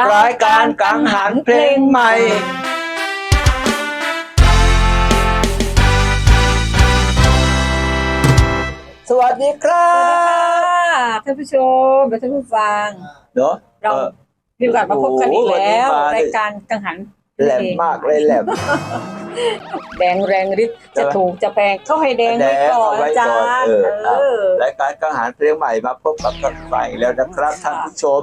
รายการกังหันเพลงใหม่ สวัสดีครัสวัสดีค่ะบท่านผู้ชมและท่านผู้ฟัง เนาะเราเออมีโอกาสมาพบกันอีกแล้วโอ้โหวันนี้มารายการกังหันแหลมมากเลยแหลม แดงแรงฤทธิ์ใช่จะไหมถูกจะแพงเข้าให้แดงไว้ก่อนแดงเอาไว้อาจาก่อนรย์เออเออรายการกังหันเพลงใหม่มาพบกับท่านฝ่ายแล้วนะครับท่านผู้ชม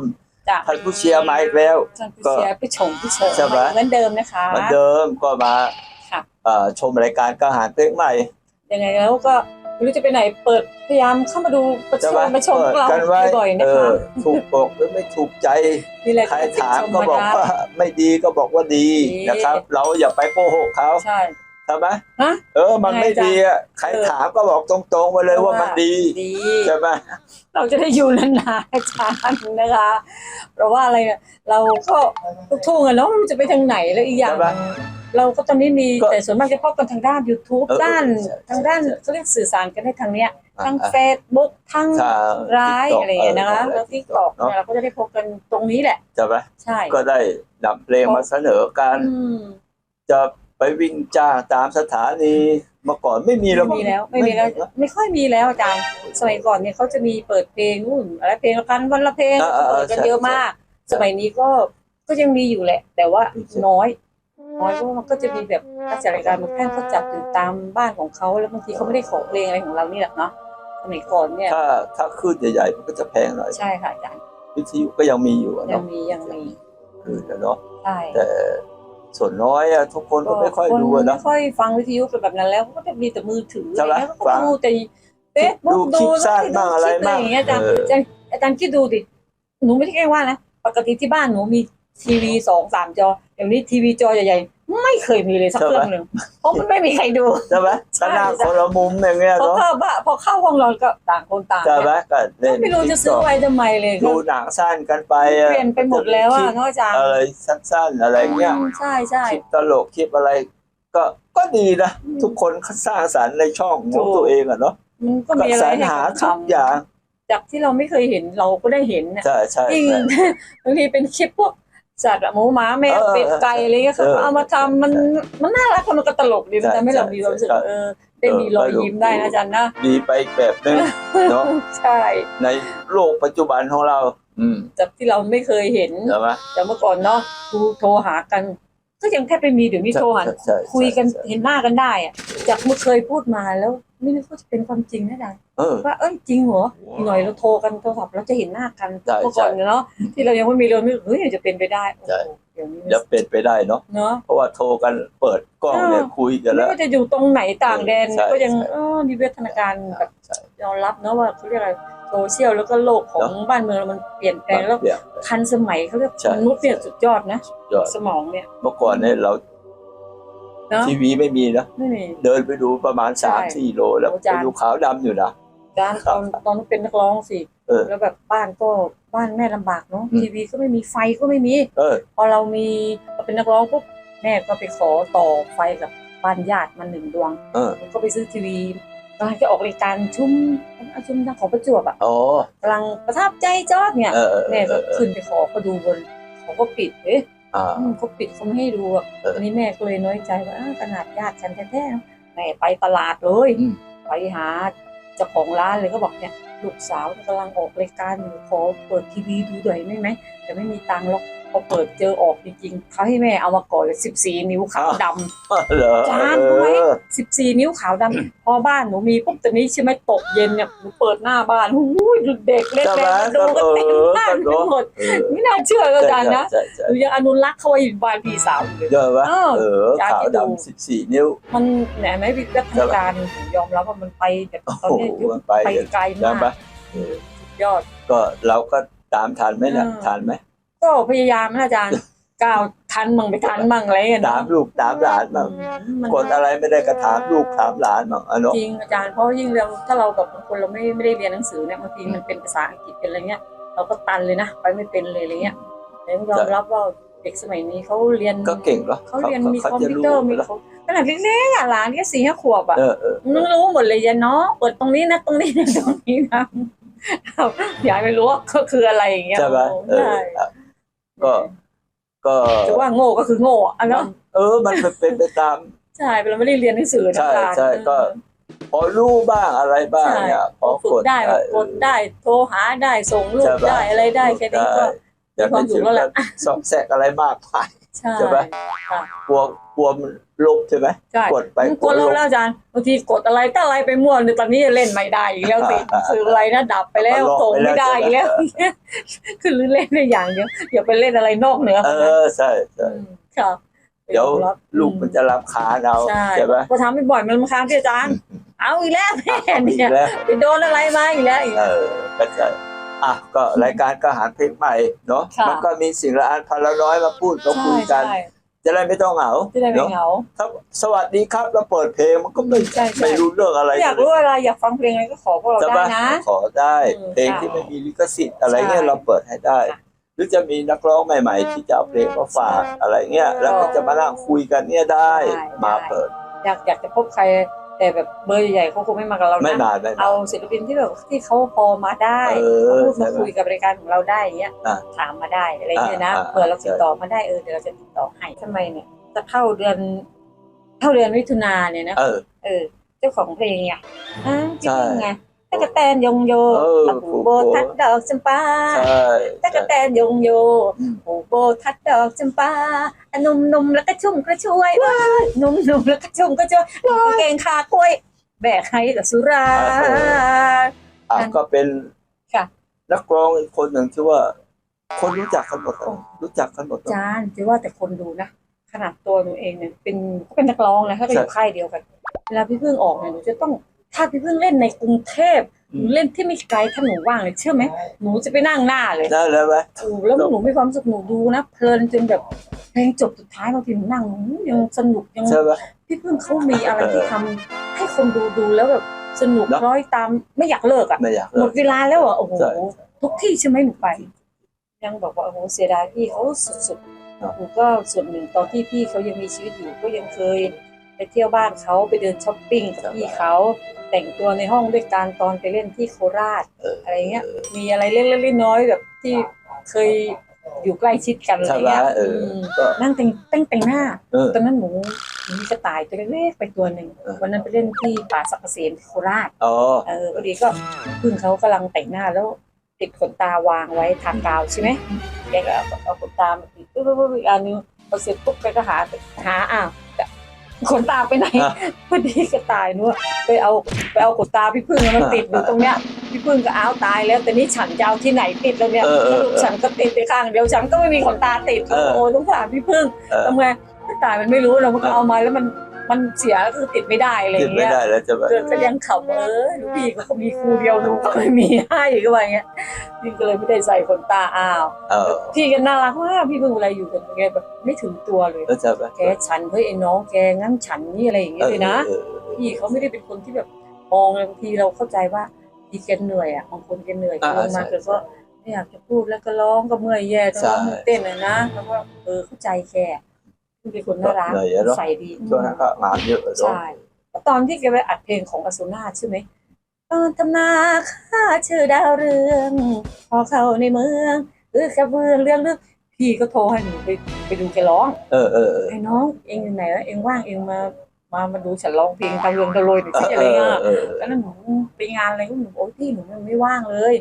จ้ะท่านผู้เชียร์มาอีกแล้ว ท่านผู้เชียร์ผู้ชมผู้เชิญใช่ไหม เหมือนเดิมนะคะ เหมือนเดิมก็มาค่ะ เอ่อชมรายการกังหันเพลงใหม่ยังไงแล้วก็ไม่รู้จะไปไหนเปิดพยายามเข้ามาดูประชจะมมามาชมพวกเราเปิดกันไว้บ่อยๆเอนะคะอถูกอกหรือไม่ถูกใจ นี่แหละใครคือสิ่งถามชมก็มาบอกนะว่าไม่ดีก็บอกว่าดีดีนะครับ เราอย่าไปโกหกเขา ใช่ ใช่ไหมฮะ เออ มันไม่ไงจ๊ะดีอะใครเออถามก็บอกตรงๆไปเลยว่ามันดีดี ใช่ไหมเราจะได้อยู่นานๆอาจารย์นะคะ เพราะว่าอะไรเนี่ยเราก็ลูกทุ่งอะเนาะมันจะไปทางไหนแล้วอีกอย่าง ใช่ปะเราก็ตอนนี้มีก็แต่ส่วนมากจะพบกันทางด้าน YouTube เออด้านใช่ทางด้านใช่เขาเรียกสื่อสารกันได้ทางเนี้ยอ่าทั้ง อ่าเฟซบุ๊กทั้งทางร้าย TikTok อะไรอย่างเงี้ยนะคะเออแล้วทิกตอกเนอะ เนี่ยเราก็จะได้พบกันตรงนี้แหละ ใช่ไหมใช่ก็ได้นำเพลงมาเสนอกัน อืม จะ ไปวิ่งจ้างตามสถานีเมื่อก่อนไม่มีแล้วไม่มีแล้วไม่มีแล้วไม่ค่อยมีแล้วอาจารย์สมัยก่อนเนี่ยเขาจะมีเปิดเพลงนู่นอะไรเพลงละกันวันละเพลงอ่าอ่าเปิดกันใช่เยอะมาก สมัยนี้ก็ก็ยังมีอยู่แหละ แต่ว่าน้อยน้อยเพราะว่ามันก็จะมีแบบนักจัดรายการบางท่านเขาจับอยู่ตามบ้านของเขาแล้วบางทีเขาไม่ได้ขอเพลงอะไรของเรานี่แหละเนาะสมัยก่อนเนี่ยถ้าถ้าขึ้นใหญ่ๆมันก็จะแพงหน่อยใช่ค่ะอาจารย์วิทยุก็ยังมีอยู่อะยัเนาะงมียังมีคือแล้วเนาะใช่แต่ ส่วนน้อยอะทุกคนก็ไม่ค่อยดูอะนเนาะไม่ค่อยฟังวิทยุเป็นแบบนั้นแล้วเขาก็จะมีแต่มือถือใช่อะไรไหมเงี้ยเขาฟัก็งดูแต่เฟซบุ๊กดูคลิดูปสั้นบ้างอะไรคลิปบ้างอย่างเงี้ยอาจารย์เอออาจารย์อาจารย์คิดดูดิหนูไม่ใช่แค่ว่านะปกติที่บ้านหนูมีทีวีสองสามจออย่างนี้ทีวีจอใหญ่ๆ ไม่เคยมีเลยสักเครื่องหนึ่งเพราะมันไม่มีใครดูใช่ไหมใช่ก็นั่งคนละมุมอย่างเงี้ยพอเนาะเข้าบ้านพอเข้าห้องนอนก็ต่างคนต่างใช่ไหมก็เล่นไม่รู้จะซื้อไว้ทำไมเลยดูหนังสั้นกันไปอะเปลี่ยนไปหมดแล้วอะเนาะอาจารย์อะไรสั้นๆอะไรเงี้ยใช่ใช่คลิปตลกคลิปอะไร ก็ก็ดีนะอืมทุกคนสร้างสรรค์ในช่องขถูองกตัวเองอะเนาะมันก็ก็มีอะไรสรรให้หาขำทุกอย่างๆจากที่เราไม่เคยเห็นเราก็ได้เห็นน่ะใช่ใช่ยิ่งใช่บางทีเป็นคลิปพวก สัตว์อะหมูหมาแมวเออเป็ดไก่อะไรเงี้ยเขาเออก็เอามาทำมันมันน่ารักมันก็ตลกดีมันใช่ทำให้เราใช่มีความรู้สึกใช่เออได้มีรอยเออยิ้มได้นะอาจารย์นะดีไปอีกแบบนึงเนาะใช่ในโลกปัจจุบันของเราอืมจากที่เราไม่เคยเห็นใช่ไหมแต่เมื่อก่อนเนาะโทรโทรหากัน ก็ยังแทบไม่มีเดี๋ยวนี้โทรหาใช่ใช่ใช่คุยกันใช่เห็นหน้ากันได้อะจากเมื่อเคยพูดมาแล้ว ไม่นึกว่าจะเป็นความจริงนะอาจารย์ เออ ว่าเอ้ยจริงเหรออีกหน่อยเราโทรกันโทรศัพท์เราจะเห็นหน้ากันใช่เมื่อก่อนใช่เนาะที่เรายังไม่มีเราไม่เฮ้ยจะเป็นไปได้โอ้ใช่ โหเดี๋ยวนี้จะเป็นไปได้เนาะเนาะ เพราะว่าโทรกันเปิดกล้องเนี่ยเออ คุยกันไม่แล้ว ว่าจะอยู่ตรงไหนต่างแดนใช่ก็ยังใช่ เออมีวิวัฒนาการแบบใช่ยอมรับเนาะว่าเขาเรียกอะไรโซเชียลแล้วก็โลกของบ้านเมืองเรามันเปลี่ยนแปลงแล้วเดี๋ยวทันสมัยเขาเรียกใช่ มนุษย์เนี่ยสุดยอดนะ ยอดสมองเนี่ยเมื่อก่อนเนี่ยเราเนาะทีวีไม่มีนะ ไม่มี เดินไปดูประมาณใช่สามสี่โลแล้วโอ้ไปจานดูขาวดำอยู่นะ การตอนตอนเป็นนักร้องสิเออ แล้วแบบบ้านก็บ้านแม่ลำบากเนาะอืม ทีวีก็ไม่มีไฟก็ไม่มี เออ พอเรามีเราเป็นนักร้องปุ๊บแม่ก็ไปขอต่อไฟกับบ้านญาติมาหนึ่งดวงเออ ก็ไปซื้อทีวีกำลังจะออกรายการชุ่มชุ่มทางของประจวบอะอ๋อกำลังประทับใจจอดเนี่ยเออเออแม่ก็เออขึ้นไปขอเขาดูบนเขาก็ปิดเอ๊ะอ่า อืมเขาปิดเขาไม่ให้ดูอะเออทีนี้แม่ก็เลยน้อยใจว่าอ้าวขนาดญาติฉันแท้ๆแม่ไปตลาดเลย อืม ไปหาเจ้าของร้านเลยก็บอกเนี่ยลูกสาวกำลังออกรายการอยู่ขอเปิดทีวีดูหน่อยได้ไหมแต่ไม่มีตังค์หรอก พอเปิดเจอออกจริงๆเขาให้แม่เอามาก่อนเลยสิบสี่นิ้วขาวดำเหรอจานเอรู้ไหมอสิบสี่นิ้วขาวดำพอบ้านหนูมีปุ๊บตอนนี้ใช่ไหมตกเย็นเนี่ยหนูเปิดหน้าบ้านหูยเด็กเล็กใช่ไหมๆดูกันเต็มบ้านไปหมดเออไม่น่าเชื่อเลยอาจารย์นะใช่ใช่หนูยังอนุรักษ์เขาไว้อยู่บ้านพี่สาวอยู่เลยเยอะปะเออเอออยากขาวให้ดูดำสิบสี่นิ้ว มันแหนไหมวิวัฒนาการผมยอมรับว่ามันไปแบบตอนนี้โอ้โหยุคมันไปไปไกลใช่มาปะกเออสุดยอดก็เราก็ตามทันไหมเนี่ยเออทันไหม ก็พยายามนะอาจารย์ก้าวทันมั่งไปทันมั่งอะไรอย่างเงี้ยตามลูกตามหลานบ้างมันกดอะไรไม่ได้ก็ถามลูกถามหลานบ้างอะเนาะจริงอาจารย์เพราะยิ่งเราถ้าเราแบบบางคนเราไม่ไม่ได้เรียนหนังสือเนี่ยบางทีมันเป็นภาษาอังกฤษเป็นอะไรเงี้ยเราก็ตันเลยนะไปไม่เป็นเลยอะไรเงี้ยแต่ต้องยอมรับว่าเด็กสมัยนี้เขาเรียนก็เก่งเหรอเขาเรียนมีเขาคอมจะพิวรู้เตอร์มีเหรอเขาขนาดเล็กๆอะหลานแค่สี่ห้าขวบอะเออเออมึงรู้หมดเลยยันเนาะเปิดตรงนี้นะตรงนี้นะตรงนี้นะยายไม่รู้ว่าก็คืออะไรอย่างเงี้ยใช่ไหมเออใช่อะ ก็ ก็จะว่าโง่ก็คือโง่อันนั้นเออ มันเป็นไปตาม ใช่เราไม่ได้เรียนหนังสือนะใช่อาจารย์ใช่ก็ พอรู้บ้างอะไรบ้างใช่เนี่ยพอฝึกกดได้แบบกดได้โทรหาได้ส่งรูปใช่ปะได้อะไรได้แค่นี้ก็อย่ามีความสุไปถึขงแล้วแหกัละบสอบแสกอะไรมากไปใช่ใช่ปะค่ะกลัวก ลัวมันลบใช่ไหมใช่กดไปกดลงแล้วอาจารย์บางทีกดอะไรตั้งอะไรไปมั่วเนี่ยตอนนี้เล่นไม่ได้อีกแล้วสิอ่าคืออะไรนะดับไปแล้วมันล็อกส่งไม่ได้อีกแล้วไปแล้วคือเล่นได้อย่างเดียวอย่าไปเล่นอะไรนอกเหนือเออใช่ใช่มค่ะเดี๋ยวรับลูกมันจะรับขาเราใช่ใช่ไหมพอทำไปบ่อยมันรำคาญที่อาจารย์ เอาอีกแล้วแม่อีเนี่ยกแล้วไปโดนอะไรมาอีกแล้วอีกเอแล้วอก็ใช่อะก็รายการก็หารเพลงใหม่เนาะค่ะมันก็มีสิ่งละอันพันละน้อยมาพูดมาคุยกันใช่ จะได้ไม่ต้องเหงาจะได้ไม่เนาะเหงาถ้าสวัสดีครับเราเปิดเพลงมันก็ไม่ใช่ใช่ไม่รู้เรื่องอะไร อยากรู้อะไรอยากฟังเพลงอะไรก็ขอพวกเราจะได้บ้านะขอได้อืมเพลงค่ะที่ไม่มีลิขสิทธิ์อะไรเงี้ยใช่เราเปิดให้ได้ค่ะหรือจะมีนักร้องใหม่ ๆ ที่จะเอาเพลงมาฝากอะไรเงี้ยแล้วก็จะมานั่งคุยกันเนี่ยได้ได้มาได้เปิด อยากอยากจะพบใคร แต่แบบเบอร์ใหญ่ๆเขาคงไม่มากับเราไม่นะนานไม่นาเอานศิลปินที่แบบที่เขาพอมาได้เออมาพูดใช่มาไหมคุยกับรายการของเราได้อย่างเงี้ยอะถามมาได้อะไรเงี้ยนะอะอะ เผื่อเราติดต่อมาได้เออเดี๋ยวเราจะติดต่อให้ทำไมเนี่ยจะเข้าเดือนเข้าเดือนมิถุนาเนี่ยนะ เออ เออเจ้าของเพลงอะอะใช่จริงไง ตะกะแตนยงโยเออตะปูโบทัดดอกจำปาใช่ตะกะแตนยงโยอืมปูโบทัดดอกจำปาอะนุ่มนุ่มๆแล้วก็ชุ่มกระชวยนุ่มนุ่มๆแล้วก็ชุ่มกระชวยเก่งขากล้วย แบกให้กับสุราอะก็เป็นค่ะนักร้องอีกคนหนึ่งที่ว่า คนรู้จักกันหมดอะรู้จักกันหมดอะจานจะว่าแต่คนดูนะขนาดตัวหนูเองเนี่ยเป็นก็เป็นนักร้องนะถ้าเราอยู่ใช่ค่ายเดียวกันเวลาพี่พึ่งออกเนี่ยหนูจะต้อง ถ้าพี่พึ่งเล่นในกรุงเทพหนูเล่นที่ไม่ไกลถ้าหนูว่างเลยเชื่อไหมหนูจะไปนั่งหน้าเลยได้แล้วไหมโอ้แล้วหนูมีความสุขหนูดูนะเพลินจนแบบเพลงจบสุดท้ายบางทีหนูนั่งหนูยังสนุกยังใช่ไหมพี่พึ่งเขามีอะไรที่ทำให้คนดูดูแล้วแบบสนุกเนอะร้อยตามไม่อยากเลิกอะไม่อยากหมเลิดกเวลาแล้วอะโอ้โหใช่ทุกที่ใช่ไหมหนูไป ยังบอกว่าโอ้โหเสียดายพี่เขาสุดเนอะๆหนูก็ส่วนหนึ่งตอนที่พี่เขายังมีชีวิตอยู่ก็ยังเคย ไปเที่ยวบ้านเขาไปเดินช้อปปิ้งกับพี่เขาแต่งตัวในห้องด้วยการตอนไปเล่นที่โคราชเอออะไรเงี้ย มีอะไรเล็กๆน้อยๆแบบที่เคยอยู่ใกล้ชิดกันอะไรใช่ไหมเงี้ยเออมก็นั่งแต่งแต่งแต่งหน้าเออตอนนั้นหนูมีกระต่ายตัวเล็กๆไปตัวหนึ่งเออวันนั้นไปเล่นที่ป่าสักเกษมที่โคราชอ๋อเออพอดีก็พึ่งเขากำลังแต่งหน้าแล้วติดขนตาวางไว้ทากาวใช่ไหมแกก็เอาเอาขนตามาติดปุ๊บปุ๊บปุ๊บอีกอันนึงพอเสร็จปุ๊บแกก็หาหาอ้าว ขนตาไปไหนอะพอดีกระต่ายนู้นไปเอาไปเอาขนตาพี่พึ่งมันติดอยู่ตรงเนี้ยพี่พึ่งก็อ้าวตายแล้วแต่นี่ฉันจะเอาที่ไหนติดแล้วเนี่ยเออเอสอรุปฉันก็ติดไปข้างเดียวฉันก็ไม่มีขนตาติดเออโอ้ต้องถามพี่พึ่งเออทำไงกระต่ายมันไม่รู้เรามันก็เออเอามาแล้วมัน มันเสียก็คือติดไม่ได้อะไรอติดย่างไม่เงี้ยได้แล้วใช่ไหมเกิดก็ยังขำเออลูกพี่ก็มีครูเดียวหนูก็ไม่มีให้ก็ว่าอย่างเงี้ยพี่ก็เลยไม่ได้ใส่ขนตาอ้าว เออพี่ก็น่ารักมากพี่เพิ่งอะไรอยู่กันแกแบบไม่ถึงตัวเลย แล้วใช่ไหมแกฉันเฮ้ยไอ้น้องแกงั้นฉันนี่อะไรอย่างเงี้ยเลยนะเออเออ พี่เขาไม่ได้เป็นคนที่แบบมองเลยบางทีเราเข้าใจว่าดีแกเหนื่อยอะบางคนแกเหนื่อยอ่าลงมาใช่แกก็ไม่อยากจะพูดแล้วก็ร้องก็เมื่อยแย่ต้องร้องใช่ เต้นเลยนะแล้วก็เออเข้าใจแก เป็นคนน่ารักเหนื่อยอะเนอะใส่ดีช่วงนั้นก็งานเยอะเลยเนอะใช่แล้วตอนที่แกไปอัดเพลงของอสุนาใช่ไหมตอนทำนาข้าชื่อดาวเรือง พอเข้าในเมืองเออกับเมืองเรื่องเรื่องพี่ก็โทรให้หนูไปไปดูแกร้องเออเออเออไอ้น้องเองอยู่ไหนวะเองว่างเองมามามาดูฉันร้องเพลงตะเรืองตะโรยหน่อยเอสิออะไรเอเงี้อยเออแล้วนั่นหนูไปงานอะไรก็หนูโอ้ยพี่หนูมันไม่ว่างเลย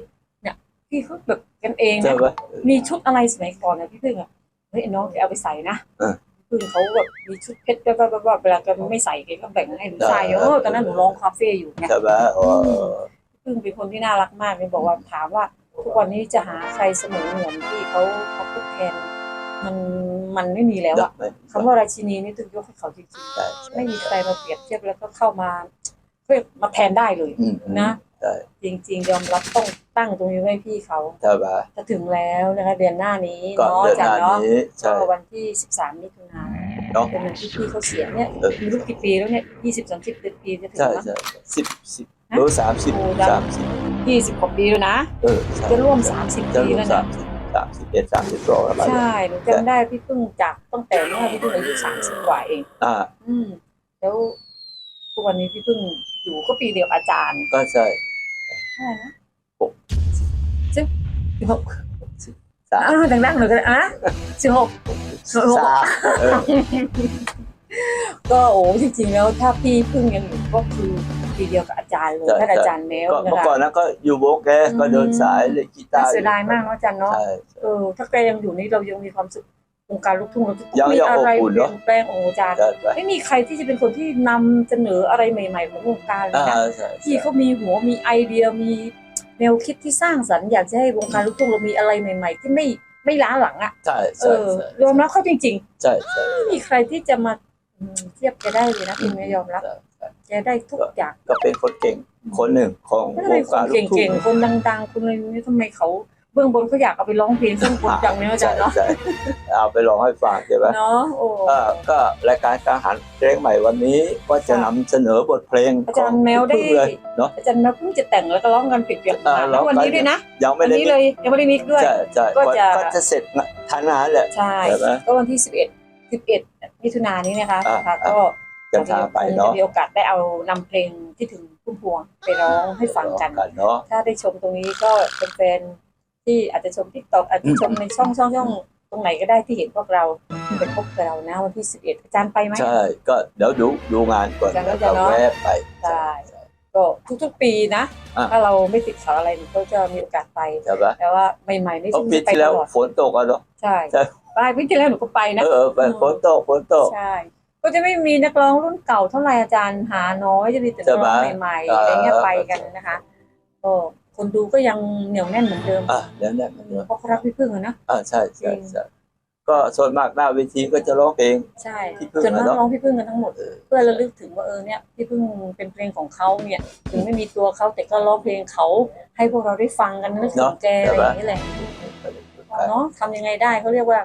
เนี่ยพี่เขาแบบกันเองใช่นะไหมมีชุดอะไรสมัยก่อนนะพี่พึ่งอะเฮ้ยไอ้น้องแกเอาไปใส่นะเออ พี่พึ่งเขาแบบมีชุดเพชรแบบแบบแบบเวลาแกไม่ใส่แกก็แบ่งให้หนูใส่เออตอนนั้นหนูร้องคาเฟ่อยู่ไงใช่ไหมเออพี่พึ่งเป็นคนที่น่ารักมากเลยบอกว่าถามว่าทุกวันนี้จะหาใครเสมอเหมือนที่เขาเขาพูดแทนมันมันไม่มีแล้วอะไม่คำว่าราชินีนี่ต้องยกให้เขาจริงใช่ๆไม่มีใครมาเปรียบเทียบแล้วก็เข้ามาเรียกมาแทนได้เลยอืมนะใช่จริง ๆ ยอมรับต้อง ตั้งตรงนี้ไว้พี่เขาใช่ไหมจะถึงแล้วนะคะเดือนหน้านี้ก่อนเนาะเดือนหจันน้าเนาะนี้ก็ใช่วันที่ 13มิถุนายนเนาะ เป็นวันที่พี่เขาเสียเนี่ยเออ ไม่รู้กี่ปีแล้วเนี่ย20 30ปีจะถึงใช่มั้ง ใช่สิบสิบหรือสามสิบโอ้ได้ สามสิบ20กว่าปีแล้วนะ เออใช่จะร่วม 30 จะปีร่วมแล้วสานะ มสิบสามสิบเอ็ดสามสิบสองอะไรใช่หนูจำได้พี่เพิ่งจากตั้งแต่เมื่อพี่เพิ่งอายุ30กว่าเอง อ่า อืม แล้วทุกวันนี้พี่เพิ่งอยู่ก็ปีเดียวอาจารย์ก็ใช่เท่าไหร่นะหก สิบสิบหกสามอ่าดังๆหน่อยกันอะสิบหกสามเออก็โอ้จริงๆแล้วถ้าพี่พึ่งยังอยู่ก็คือปีเดียวกับอาจารย์เลยใช่ท่านอาจารย์แมวก็นะเมื่อคะก่อนนั้นก็อยู่วงแกก็เดินสายเล่นกีตาน่าร์เสียดายมากเนอะอาจารย์เนาะใช่ เออถ้าแกยังอยู่นี่เรายังมีความสุขวงการลูกทุ่งเราจะต้ยัองงมียังอะไรอบอุ่นเปลี่เนยอะนแปลงของอาจารย์ ใช่ใช่ไม่มีใครที่จะเป็นคนที่นำเสนออะไรใหม่ๆของวงการเลยอ่านะใช่ที่เขามีหัวมีไอเดียมี แนวคิดที่สร้างสรรค์อยากจะให้วงการลูกทุ่งเรามีอะไรใหม่ ๆ ที่ไม่ไม่ล้าหลังอะใช่เอใช่อใช่ยอมรับเขาจริงใช่ใช่ๆ ไม่มีใครที่จะมาอืมเทียบแกได้เลยนะคุณแม่ยอมรับใช่ใช่แกได้ทุกอย่างก็เป็นคนเก่งคนหนึ่งของไม่วได้งคการนลูกทุ่เก่งงๆคนดัง ๆ คนอะไรนี้ทำไมเขาเบื้องบนเขาอยากเอาไปร้องเพลงเบื้องบนจังเนี่ยอาจารย์เนาะใช่ใช่เอาไปลองให้ฟังใช่ไหม เนาะโอ้ก็ก็รายการการหันเพลงใหม่วันนี้ก็จะนำเสนอบทเพลงอาจารย์แมวได้ของพี่พึ่งเลยเนาะ อาจารย์แมวเพิ่งจะแต่งแล้วก็ร้องกันเปียกๆอ่ามาร้อง วันนี้ด้วยนะยังไม่วันได้นี้เลยยังไม่ได้มิกด้วย ใช่ใช่ก็จะ ก็จะเสร็จทันงานแหละ ใช่ใช่ไหมก็วันที่สิบเอ็ดสิบเอ็ดมิถุนายนนี้นะคะอ่าค่ะก็จะพาไปคงเนาะ จะมีโอกาสได้เอานำเพลงที่ถึงพุ่มพวงไปร้องให้ฟังกันกันเนาะถ้าได้ชมตรงนี้ก็เป็นแฟน ที่อาจจะชมทิกตอกอาจจะชมในช่องช่องช่องตรงไหนก็ได้ที่เห็นพวกเราไปพบกับเรานะวันที่สิบเอ็ดอาจารย์ไปไหมใช่ก็เดี๋ยวดูดูงานก่อนจังแล้วจัก็งเนาะแวะไปใช่ก็ทุกๆปีนะอะถ้าเราไม่ติดขัดอะไรก็จะมีโอกาสไปใช่ปะแต่ว่าใหม่ๆนี่เพราะฉันปีจะไปที่ตแล้วลอดฝนตกอะเนาะใช่ใช่ไปปีที่แล้วหนูก็ไปนะเออไปอืมฝนตกฝนตกใช่ก็จะไม่มีนักร้องรุ่นเก่าเท่าไหร่อาจารย์หาน้อยจะมีแต่นักร้องใช่ไหมใหม่ๆอะไรเงี้ยเออไปกันนะคะก็ คนดูก็ยังเหนียวแน่นเหมือนเดิมอะเดี๋ยวเนี่ยมันเนอะเพราะเขารักพี่พึ่งอะนะอ่าใช่ใช่จริงใช่ก็ส่วนมากหน้าเวทีก็จะร้องเพลงใช่พี่พึ่งจนมากอะเนอะร้องพี่พึ่งกันทั้งหมดเออเพื่อระลึกถึงว่าเออเนี่ยพี่พึ่งเป็นเพลงของเขาเนี่ย ถึงไม่มีตัวเขาแต่ก็ร้องเพลงเขา ให้พวกเราได้ฟังกันนึกถึงแกอะไรอย่างนี้แหละเนาะทำยังไงได้เขาเรียกว่า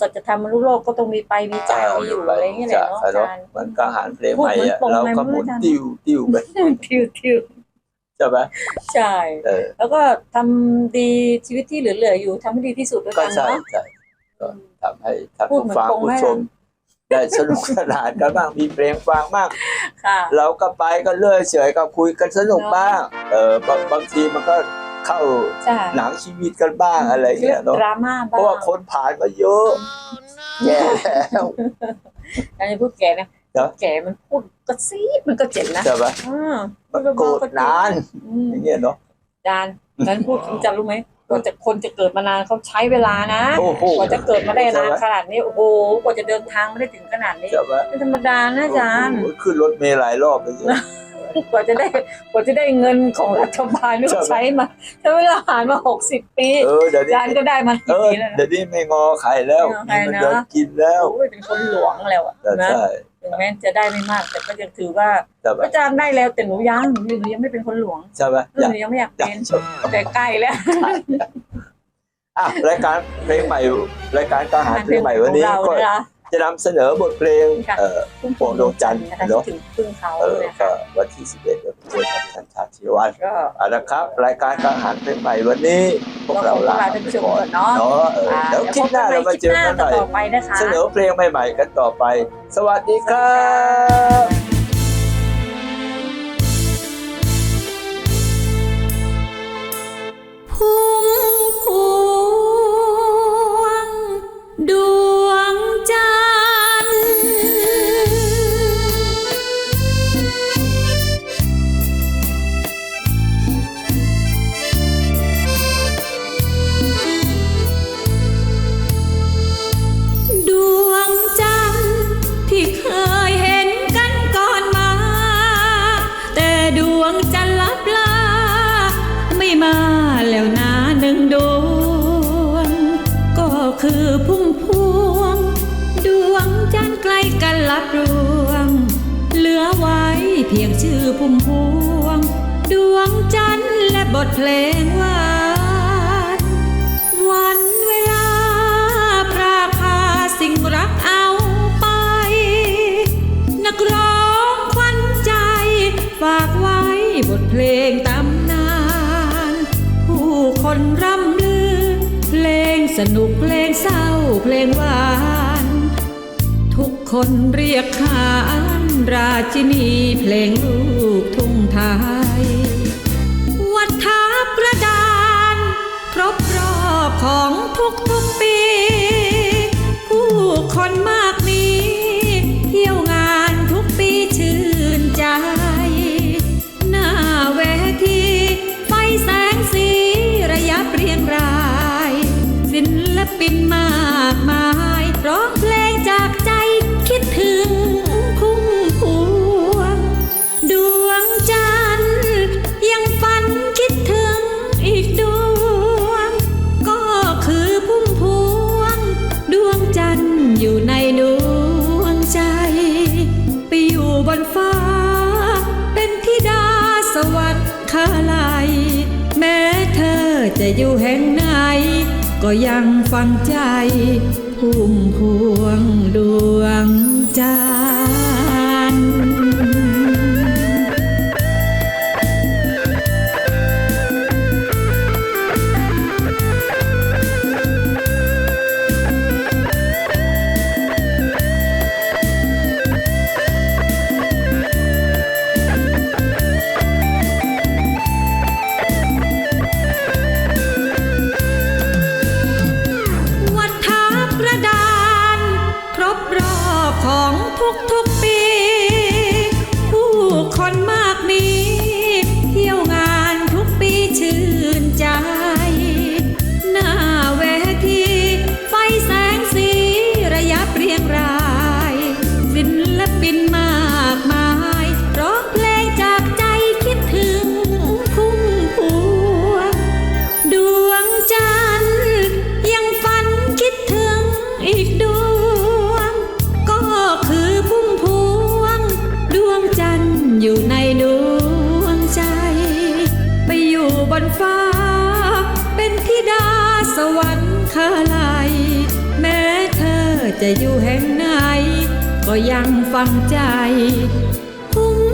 สัจธรรมมนุษย์โลกก็ต้องมีไปมีจ่ายมีอยู่อะไรอย่างเงี้ยแหละเนาะอาจารย์มันก็หารเพลงใหม่อะพูดเหมือนเราก็ปงหมุนในมืออาจารย์ติ้วติ้วไปทิวทิว ใช่ไหมใช่เออแล้วก็ทำดีชีวิตที่เหลือๆอยู่ทำให้ดีที่สุดด้วยก็กันใช่เนาะ ใช่ก็ทำให้ท่านพูดผู้เหมือนฟังปงผู้แม่ชม ได้สนุกสนานกันบ้างมีเพลงฟังบ้าง ค่ะ เราก็ไปก็เลื่อยเฉยก็คุยกันสนุกเนอะบ้าง เออบางบางทีมันก็เข้าใช่หนังชีวิตกันบ้างอะไรเรื่เงี้อยงเนาะดราม่าเพบ้างราะว่าคนผ่านมาเยอะแย่แล้ว อันนี้พูดแกนะ เนอะแกมันพูดกระซีบมันก็เจ็บนะใช่ปะอ่ามันโกรธนานอืมอย่างเงี้ยเนาะอาจารย์นั้นพูดคุณจำรู้ไหมกว่าจะคนจะเกิดมานานเขาใช้เวลานะโอ้โหกว่าจะเกิดมาได้นานใช่หมขนาดนี้โอ้โหกว่าจะเดินทางมาได้ถึงขนาดนี้ใช่ปะไม่ธรรมดานะอาจารย์ โอ้โหขึ้นรถเมล์หลายรอบเลยเนี่ยกว่าจะได้กว่าจะได้เงินของรัฐบาลนี่ใช่ไหม ใช้มาใช้เวลาผ่านมาหกสิบปีเออเดี๋ยวอานี้จารย์ก็ได้มาเอกี่อปีแล้วนะ เดี๋ยวนี้ไม่งอไข่แล้วไม่งอไข่มันนะ เดินกินแล้วโอ้ยเป็นคนหลวงแล้วอะแต่นะใช่ ถึงแม้จะได้ไม่มาก แต่ก็ยังถือว่าใช่ปะอาจารย์ได้แล้วแต่หนูยังหนูยังไม่เป็นคนหลวงใช่ปะหอยากนูยังไม่อยากอยากเป็นชมแต่ใกล้แล้วอะรายการเพลงใหม่รายการการหาเพลงใหม่วันนี้ของก็เรานะคะ จะนำเสนอบทเพลงค่ะ เอ่อพุ่มพวงดวงจันทร์นะคะเนอะที่ถึงพึ่งเขาเออนะก็คะวันที่11เดี๋ยวไป เจอกับท่านชาติชิวัฒน์ก็อะนะครับ รายการการหาเพลงใหม่วันนี้พวกก็เราคงลาลาไปท่านผู้ชมก่อนก่อนเนาะเนาะเอออ่าเดี๋ยวคลิปหน้าเรามาเจอกันหน่อยต่อไปนะคะเสนอเพลงใหม่ๆกันต่อไป สวัสดีครับ จันใกล้กันลับรวง เหลือไว้เพียงชื่อพุ่มพวง ดวงจันทร์และบทเพลงหวานวันเวลาพราพาสิ่งรักเอาไป นักร้องขวัญใจฝากไว้บทเพลงตำนาน ผู้คนร่ำลือ เพลงสนุกเพลงเศร้าเพลงหวาน คนเรียกขานราชินีเพลงลูกทุ่งไทย วัดทาประดาน ครบรอบของทุกทุกปีาลัยแม้เธอจะอยู่แห่งไหน ก็ยังฟังใจ พุ่มพวงดวงใจ จะอยู่แห่งไหน ก็ยังฟังใจคุ้ม